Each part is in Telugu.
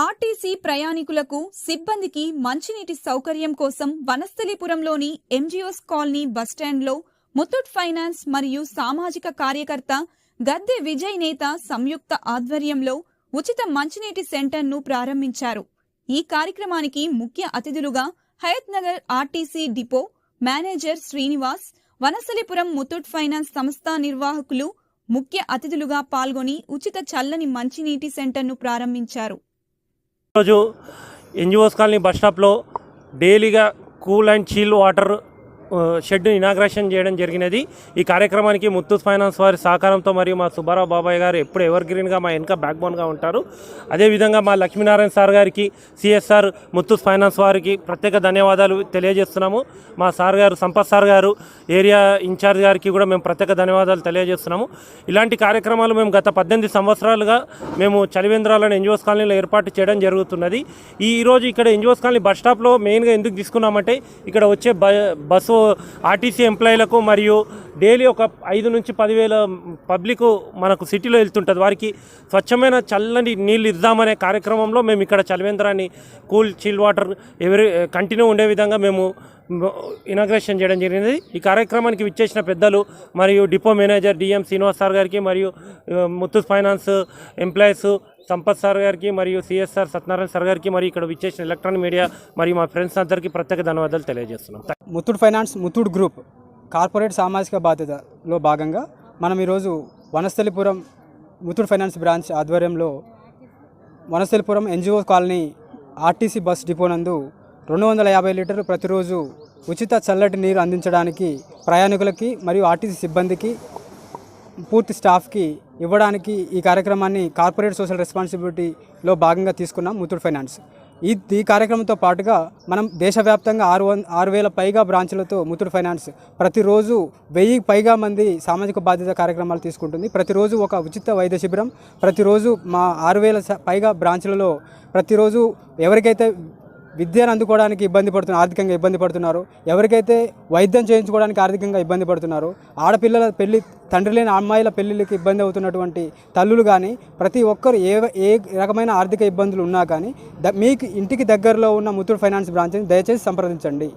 ఆర్టీసీ ప్రయాణికులకు సిబ్బందికి మంచినీటి సౌకర్యం కోసం వనస్థలిపురంలోని ఎంజీఓస్ కాలనీ బస్టాండ్లో ముత్తూట్ ఫైనాన్స్ మరియు సామాజిక కార్యకర్త గద్దె విజయ్ నేత సంయుక్త ఆధ్వర్యంలో ఉచిత మంచినీటి సెంటర్ను ప్రారంభించారు. ఈ కార్యక్రమానికి ముఖ్య అతిథులుగా Hayath Nagar RTC depot manager Srinivas Vanasthalipuram Muthoot finance సంస్థ నిర్వాహకులు ముఖ్య అతిథులుగా పాల్గొని ఉచిత చల్లని మంచినీటి సెంటర్ను ప్రారంభించారు. ఈరోజు ఎన్జిఓస్ కాలనీ బస్ స్టాప్లో డైలీగా కూల్ అండ్ చీల్ వాటర్ షెడ్ను ఇనాగ్రేషన్ చేయడం జరిగినది. ఈ కార్యక్రమానికి ముత్తూట్ ఫైనాన్స్ వారి సహకారంతో మరియు మా సుబ్బారావు బాబాయ్ గారు ఎప్పుడు ఎవర్ గ్రీన్గా మా వెనుక బ్యాక్ బోన్గా ఉంటారు. అదేవిధంగా మా లక్ష్మీనారాయణ సార్ గారికి సిఎస్ఆర్ ముత్తూట్ ఫైనాన్స్ వారికి ప్రత్యేక ధన్యవాదాలు తెలియజేస్తున్నాము. మా సార్ గారు సంపత్ సార్ గారు ఏరియా ఇన్ఛార్జ్ గారికి కూడా మేము ప్రత్యేక ధన్యవాదాలు తెలియజేస్తున్నాము. ఇలాంటి కార్యక్రమాలు మేము గత పద్దెనిమిది సంవత్సరాలుగా మేము చలివేంద్రాలను ఎన్జిఓస్ కాలనీలో ఏర్పాటు చేయడం జరుగుతున్నది. ఈరోజు ఇక్కడ ఎన్జిఓస్ కాలనీ బస్ స్టాప్లో మెయిన్గా ఎందుకు తీసుకున్నామంటే ఇక్కడ వచ్చే బ బస్సు ఆర్టీసీ ఎంప్లాయీలకు మరియు డైలీ ఒక ఐదు నుంచి పదివేల పబ్లిక్ మనకు సిటీలో వెళ్తుంటుంది. వారికి స్వచ్ఛమైన చల్లని నీళ్ళు ఇద్దామనే కార్యక్రమంలో మేము ఇక్కడ చలివేంద్రాన్ని కూల్ చిల్ వాటర్ ఎవరి కంటిన్యూ ఉండే విధంగా మేము ఇనాగ్రేషన్ చేయడం జరిగింది ఈ కార్యక్రమానికి విచ్చేసిన పెద్దలు మరియు depot manager DM Srinivas sir గారికి మరియు ఆ, Muthoot finance employees Sampath sir గారికి మరియు సిఎస్ఆర్ సత్యనారాయణ సార్ గారికి మరియు ఇక్కడ విచ్చేసిన ఎలక్ట్రానిక్ మీడియా మరియు మా ఫ్రెండ్స్ అందరికీ ప్రత్యేక ధన్యవాదాలు తెలియజేస్తున్నాం. Muthoot finance Muthoot group corporate సామాజిక బాధ్యతలో భాగంగా మనం ఈరోజు వనస్థలిపురం ముత్తూట్ ఫైనాన్స్ బ్రాంచ్ ఆధ్వర్యంలో Vanasthalipuram NGO colony RTC bus depot నందు రెండు వందల యాభై లీటర్లు ప్రతిరోజు ఉచిత చల్లటి నీరు అందించడానికి ప్రయాణికులకి మరియు ఆర్టీసీ సిబ్బందికి పూర్తి స్టాఫ్కి ఇవ్వడానికి ఈ కార్యక్రమాన్ని కార్పొరేట్ సోషల్ రెస్పాన్సిబిలిటీలో భాగంగా తీసుకున్నాం ముత్తూట్ ఫైనాన్స్. ఈ ఈ కార్యక్రమంతో పాటుగా మనం దేశవ్యాప్తంగా ఆరు వన్ ఆరు వేల పైగా బ్రాంచ్లతో ముత్తూట్ ఫైనాన్స్ ప్రతిరోజు వెయ్యి పైగా మంది సామాజిక బాధ్యత కార్యక్రమాలు తీసుకుంటుంది. ప్రతిరోజు ఒక ఉచిత వైద్య శిబిరం ప్రతిరోజు మా ఆరు వేల స- పైగా బ్రాంచ్లలో ప్రతిరోజు ఎవరికైతే విద్యను అందుకోవడానికి ఇబ్బంది పడుతున్నారు ఆర్థికంగా ఇబ్బంది పడుతున్నారు. ఎవరికైతే వైద్యం చేయించుకోవడానికి ఆర్థికంగా ఇబ్బంది పడుతున్నారు ఆడపిల్లల పెళ్ళి తండ్రి లేని అమ్మాయిల పెళ్ళిళ్ళకి ఇబ్బంది అవుతున్నటువంటి తల్లులు కానీ ప్రతి ఒక్కరు ఏ ఏ రకమైన ఆర్థిక ఇబ్బందులు ఉన్నా కానీ ద మీకు ఇంటికి దగ్గరలో ఉన్న ముత్తూట్ ఫైనాన్స్ బ్రాంచ్ని దయచేసి సంప్రదించండి.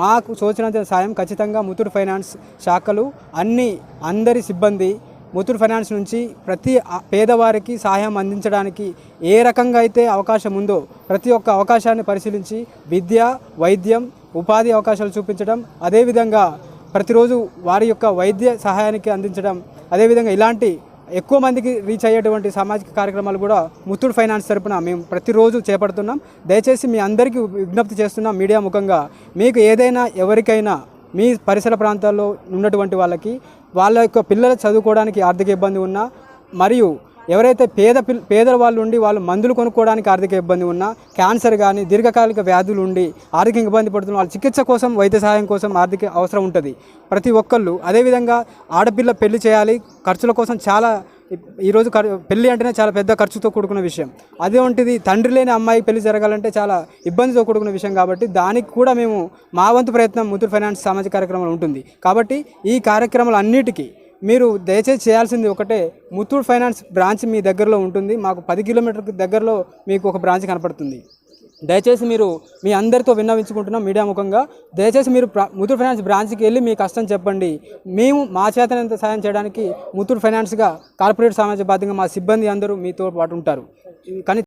మాకు సూచన సాయం ఖచ్చితంగా ముత్తూట్ ఫైనాన్స్ శాఖలు అన్ని అందరి సిబ్బంది ముత్తూట్ ఫైనాన్స్ నుంచి ప్రతి పేదవారికి సహాయం అందించడానికి ఏ రకంగా అయితే అవకాశం ఉందో ప్రతి ఒక్క అవకాశాన్ని పరిశీలించి విద్య వైద్యం ఉపాధి అవకాశాలు చూపించడం అదేవిధంగా ప్రతిరోజు వారి యొక్క వైద్య సహాయానికి అందించడం అదేవిధంగా ఇలాంటి ఎక్కువ మందికి రీచ్ అయ్యేటువంటి సామాజిక కార్యక్రమాలు కూడా ముత్తూట్ ఫైనాన్స్ తరపున మేము ప్రతిరోజు చేపడుతున్నాం. దయచేసి మీ అందరికీ విజ్ఞప్తి చేస్తున్నాం మీడియా ముఖంగా. మీకు ఏదైనా ఎవరికైనా మీ పరిసర ప్రాంతాల్లో ఉన్నటువంటి వాళ్ళకి వాళ్ళ యొక్క పిల్లలు చదువుకోవడానికి ఆర్థిక ఇబ్బంది ఉన్నా మరియు ఎవరైతే పేద పిల్ పేదల వాళ్ళు ఉండి వాళ్ళు మందులు కొనుక్కోవడానికి ఆర్థిక ఇబ్బంది ఉన్నా క్యాన్సర్ కానీ దీర్ఘకాలిక వ్యాధులు ఉండి ఆర్థిక ఇబ్బంది పడుతున్న వాళ్ళ చికిత్స కోసం వైద్య సహాయం కోసం ఆర్థిక అవసరం ఉంటుంది. ప్రతి ఒక్కళ్ళు అదేవిధంగా ఆడపిల్ల పెళ్ళి చేయాలి ఖర్చుల కోసం చాలా ఈరోజు ఖర్ పెళ్ళి అంటేనే చాలా పెద్ద ఖర్చుతో కూడుకున్న విషయం. అదే ఉంటుంది తండ్రి లేని అమ్మాయి పెళ్ళి జరగాలంటే చాలా ఇబ్బందితో కూడుకున్న విషయం కాబట్టి దానికి కూడా మేము మా వంతు ప్రయత్నం ముత్తూట్ ఫైనాన్స్ సామాజిక కార్యక్రమాలు ఉంటుంది. కాబట్టి ఈ కార్యక్రమాలు అన్నిటికీ మీరు దయచేసి చేయాల్సింది ఒకటే ముత్తూట్ ఫైనాన్స్ బ్రాంచ్ మీ దగ్గరలో ఉంటుంది. మాకు పది కిలోమీటర్కి దగ్గరలో మీకు ఒక బ్రాంచ్ కనపడుతుంది. దయచేసి మీరు మీ అందరితో విన్నవించుకుంటున్నాం మీడియా ముఖంగా. దయచేసి మీరు ప్ర- ముత్తూట్ ఫైనాన్స్ బ్రాంచ్కి వెళ్ళి మీ కష్టం చెప్పండి. మేము మా చేతనంత సాయం చేయడానికి ముత్తూట్ ఫైనాన్స్గా కార్పొరేట్ సామాజిక బాధ్యంగా మా సిబ్బంది అందరూ మీతో పాటు ఉంటారు. కానీ